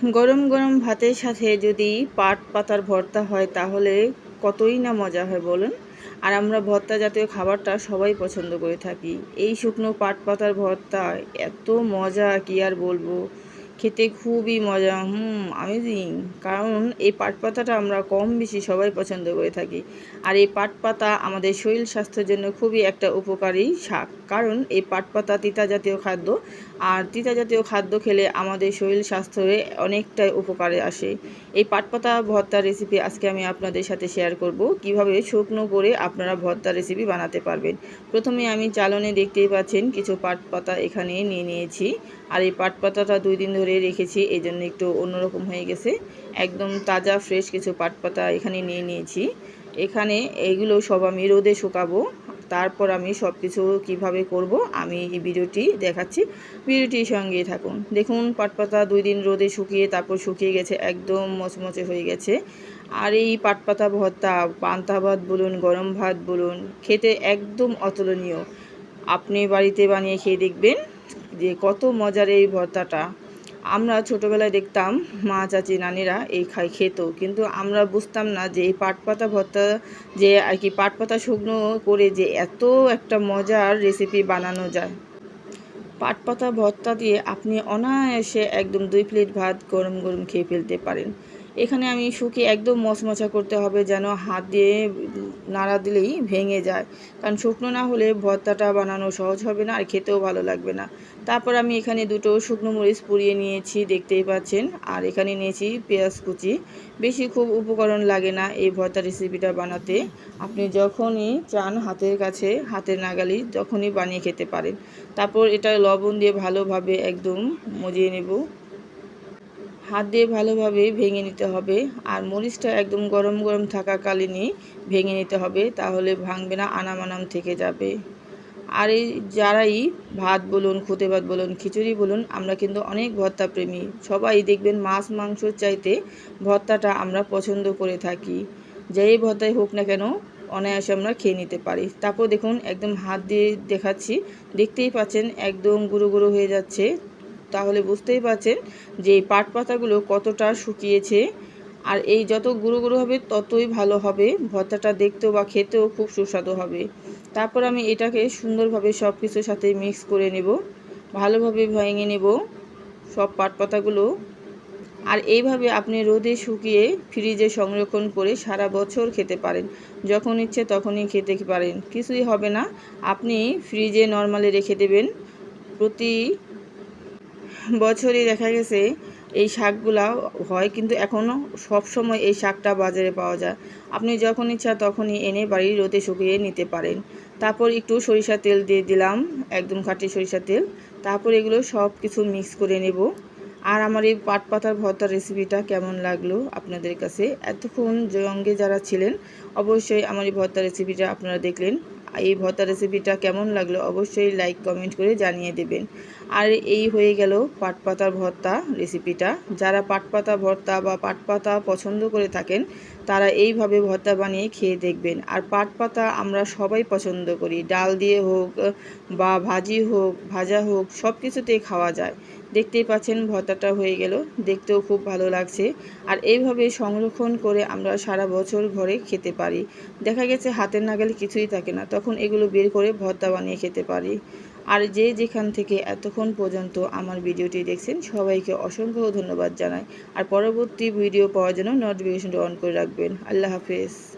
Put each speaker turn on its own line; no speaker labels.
গরম গরম ভাতের সাথে যদি পাট পাতার ভর্তা হয়, তাহলে কতই না মজা হয় বলুন? আর আমরা ভর্তা জাতীয় খাবারটা সবাই পছন্দ করে থাকি। এই শুকনো পাট পাতার ভর্তা, এত মজা, কি আর বলব? খেতে খুবই মজা, হুম আমেজিং কারণ এই পাট পাতাটা আমরা কম বেশি সবাই পছন্দ করে থাকি। আর এই পাট পাতা আমাদের শরীর স্বাস্থ্যের জন্য খুবই একটা উপকারী শাক। কারণ এই পাট পাতা তিতা জাতীয় খাদ্য, আর তিতা জাতীয় খাদ্য খেলে আমাদের শরীর স্বাস্থ্যে অনেকটাই উপকারে আসে। এই পাট পাতা ভর্তার রেসিপি আজকে আমি আপনাদের সাথে শেয়ার করব। কীভাবে শুকনো করে আপনারা ভর্তার রেসিপি বানাতে পারবেন? প্রথমে আমি চালনে দেখতেই পাচ্ছেন, কিছু পাট পাতা এখানে নিয়ে নিয়েছি। আর এই পাট পাতাটা দুই দিন ধরে রেখেছি, এই জন্য একটু অন্যরকম হয়ে গেছে। একদম তাজা, ফ্রেশ কিছু পাট পাতা এখানে নিয়ে নিয়েছি। এখানে এইগুলো সব আমি রোদে শুকাবো, তারপর আমি সব কিছু কীভাবে করব আমি এই ভিডিওটি দেখাচ্ছি। ভিডিওটির সঙ্গে থাকুন। দেখুন পাটপাতা দুই দিন রোদে শুকিয়ে তারপর শুকিয়ে গেছে, একদম মচমচে হয়ে গেছে। আর এই পাটপাতা ভর্তা, পান্তা ভাত বলুন, গরম ভাত বলুন, খেতে একদম অতুলনীয়। আপনি বাড়িতে বানিয়ে খেয়ে দেখবেন যে কত মজার এই ভর্তাটা। আমরা ছোটোবেলায় দেখতাম, মা, চাচি, নানিরা এই খাই খেত। কিন্তু আমরা বুঝতাম না যে এই পাট পাতা ভর্তা যে আর কি পাট পাতা শুকনো করে যে এত একটা মজার রেসিপি বানানো যায়। পাট পাতা ভর্তা দিয়ে আপনি অনায়াসে একদম দুই প্লেট ভাত গরম গরম খেয়ে ফেলতে পারেন। এখানে আমি শুকিয়ে একদম মশমশা করতে হবে যেন হাত দিয়ে নাড়া দিলেই ভেঙে যায়। কারণ শুকনো না হলে ভর্তাটা বানানো সহজ হবে না আর খেতেও ভালো লাগবে না। তারপর আমি এখানে দুটো শুকনো মরিচ পুড়িয়ে নিয়েছি, দেখতেই পাচ্ছেন। আর এখানে নিয়েছি পেঁয়াজ কুচি। বেশি খুব উপকরণ লাগে না এই ভর্তা রেসিপিটা বানাতে। আপনি যখনই চান হাতের কাছে, হাতের নাগালি তখনই বানিয়ে খেতে পারেন। তারপর এটা লবণ দিয়ে ভালোভাবে একদম মজিয়ে নেব। হাত দিয়ে ভালোভাবে ভেঙে নিতে হবে। আর মরিচটা একদম গরম গরম থাকাকালীনই ভেঙে নিতে হবে, তাহলে ভাঙবে না আনাম আনাম থেকে যাবে। আর এই যারাই ভাত বলুন খুঁতে ভাত বলুন, খিচুড়ি বলুন, আমরা কিন্তু অনেক ভর্তা প্রেমী সবাই দেখবেন মাছ মাংসর চাইতে ভর্তাটা আমরা পছন্দ করে থাকি। যেই ভর্তাই হোক না কেন, অনায়াসে আমরা খেয়ে নিতে পারি। তারপর দেখুন, একদম হাত দিয়ে দেখাচ্ছি, দেখতেই পাচ্ছেন, একদম গুঁড়ো গুঁড়ো হয়ে যাচ্ছে। তাহলে বুঝতেই পারছেন যে এই পাট পাতাগুলো কতটা শুকিয়েছে। আর এই যত গুঁড়ো গুঁড়ো হবে, ততই ভালো হবে। ভর্তাটা দেখতেও বা খেতেও খুব সুস্বাদু হবে। তারপর আমি এটাকে সুন্দরভাবে সব কিছুর সাথে মিক্স করে নেব। ভালোভাবে ভেঙে নেব সব পাট পাতাগুলো আর এইভাবে আপনি রোদে শুকিয়ে ফ্রিজে সংরক্ষণ করে সারা বছর খেতে পারেন। যখন ইচ্ছে তখনই খেতে পারেন। কিছুই হবে না। আপনি ফ্রিজে নর্মালি রেখে দেবেন। প্রতি বছরই দেখা গেছে এই শাকগুলা হয়, কিন্তু এখনও সবসময় এই শাকটা বাজারে পাওয়া যায়। আপনি যখন ইচ্ছা তখনই এনে বাড়ির রোদে শুকিয়ে নিতে পারেন। তারপর একটু সরিষা তেল দিয়ে দিলাম, একদম খাঁটি সরিষা তেল। তারপর এগুলো সব কিছু মিক্স করে নেব। আর আমার এই পাট পাতার ভর্তার রেসিপিটা কেমন লাগল আপনাদের কাছে? এতক্ষণ জঙ্গে যারা ছিলেন, অবশ্যই আমার এই ভর্তার রেসিপিটা আপনারা দেখলেন। এই ভর্তা রেসিপিটা কেমন লাগল অবশ্যই লাইক কমেন্ট করে জানিয়ে দেবেন। আর এই হয়ে গেল পাট পাতার ভর্তা রেসিপিটা যারা পাট পাতা ভর্তা বা পাট পাতা পছন্দ করে থাকেন, তারা এইভাবে ভর্তা বানিয়ে খেয়ে দেখবেন। আর পাট পাতা আমরা সবাই পছন্দ করি। ডাল দিয়ে হোক বা ভাজি হোক, ভাজা হোক সব কিছুতেই খাওয়া যায়। দেখতেই পাচ্ছেন ভর্তাটা হয়ে গেল। দেখতেও খুব ভালো লাগছে। আর এইভাবে সংরক্ষণ করে আমরা সারা বছর ঘরে খেতে পারি। দেখা গেছে হাতের নাগালে কিছুই থাকে না। তখন এগুলো বের করে ভর্তা বানিয়ে খেতে পারি। আর যে যেখান থেকে এতক্ষণ পর্যন্ত আমার ভিডিওটি দেখছেন, সবাইকে অসংখ্য ধন্যবাদ জানাই। আর পরবর্তী ভিডিও পাওয়ার জন্য নোটিফিকেশনটা অন করে রাখবেন। আল্লাহ হাফেজ।